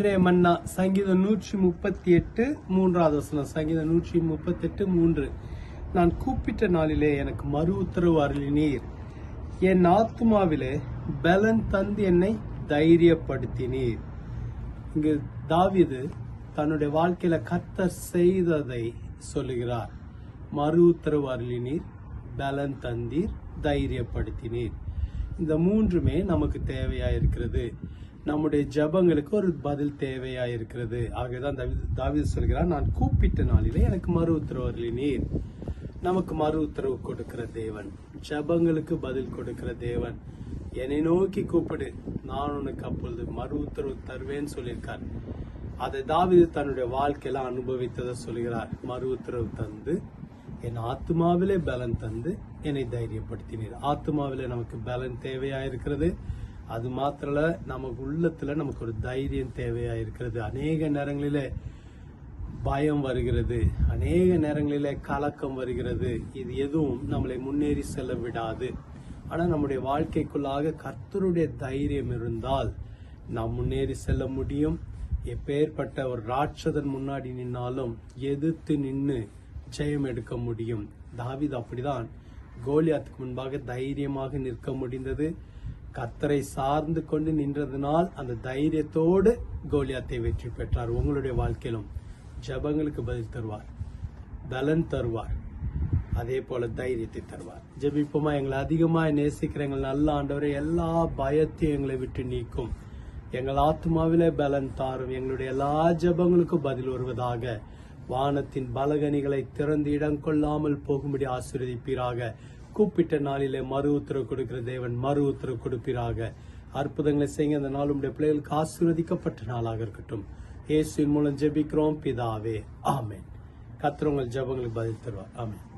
இன்றைய மன்னா சங்கீதம் நூற்றி முப்பத்தி எட்டு மூன்றாவது வசனம் சங்கீதம் நூற்றி முப்பத்தி எட்டு மூன்று. நான் கூப்பிட்ட நாளிலே எனக்கு மறு உத்தரவு அருளினீர். என் ஆத்மாவிலே பலன் தந்து என்னை தைரியப்படுத்தினீர். இங்கு தாவிது தன்னுடைய வாழ்க்கையில கத்தர் செய்ததை சொல்லுகிறார். மறு உத்தரவு அருளினீர் பலன் தந்தீர் தைரியப்படுத்தினீர். இந்த மூன்றுமே நமக்கு தேவையா இருக்கிறது நம்முடைய ஜெபங்களுக்கு ஒரு பதில் தேவையா இருக்கிறது ஆகதான் தாவி சொல்கிறார் நான் கூப்பிட்ட நாளிலே எனக்கு மறு உத்தரவு அருளினீர். நமக்கு மறு உத்தரவு கொடுக்கிற தேவன். ஜெபங்களுக்கு பதில் கொடுக்கிற தேவன். என்னை நோக்கி கூப்பிடு. நான் உனக்கு அப்பொழுது மறு உத்தரவு தருவேன்னு சொல்லியிருக்கார். அதை தாவிது தன்னுடைய வாழ்க்கையில அனுபவித்ததை சொல்கிறார். மறு உத்தரவு தந்து என் ஆத்மாவிலே பலன் தந்து என்னை தைரியப்படுத்தினீர். ஆத்மாவிலே நமக்கு பலன் தேவையா இருக்கிறது அது மாத்திரல நமக்கு உள்ளத்துல நமக்கு ஒரு தைரியம் தேவையா இருக்கிறது. அநேக நேரங்களில பயம் வருகிறது. அநேக நேரங்களில கலக்கம் வருகிறது. இது எதுவும் நம்மளை முன்னேறி செல்ல விடாது. ஆனா நம்முடைய வாழ்க்கைக்குள்ளாக கர்த்தருடைய தைரியம் இருந்தால் நாம் முன்னேறி செல்ல முடியும். எப்பேற்பட்ட ஒரு ராட்சதன் முன்னாடி நின்னாலும் எதிர்த்து நின்று ஜெயம் எடுக்க முடியும். தாவித் அப்படிதான் கோலியாத்துக்கு முன்பாக தைரியமாக நிற்க முடிந்தது. கத்தரை சார்ந்து கொண்டு நின்றதனால் அந்த தைரியத்தோடு கோலியாத்தை வெற்றி பெற்றார். உங்களுடைய வாழ்க்கையிலும் ஜெபங்களுக்கு பதில் தருவார். பலன் தருவார். அதே போல தைரியத்தை தருவார். ஜபிப்போமா? எங்களை அதிகமாக நேசிக்கிற எங்கள் நல்ல ஆண்டவரை எல்லா பயத்தையும் எங்களை விட்டு நீக்கும். எங்கள் ஆத்மாவிலே பலன் தாரும். எங்களுடைய எல்லா ஜெபங்களுக்கும் பதில் வருவதாக. வானத்தின் பலகனிகளை திறந்து இடம் கொள்ளாமல் போகும்படி ஆசீர்வதிப்பீராக. கூப்பிட்ட நாளிலே மறு உத்தரவு கொடுக்கிற தேவன் மறு உத்தரவு கொடுப்பீராக. அற்புதங்களை செய்ய அந்த நாள் உடைய பிள்ளைகளுக்கு ஆசீர்வதிக்கப்பட்ட நாளாக இருக்கட்டும். இயேசுவின் மூலம் ஜெபிக்கிறோம். பிதாவே ஆமேன். கத்திரவங்கள் உங்கள் ஜெபங்களுக்கு பதில் தருவார். ஆமேன்.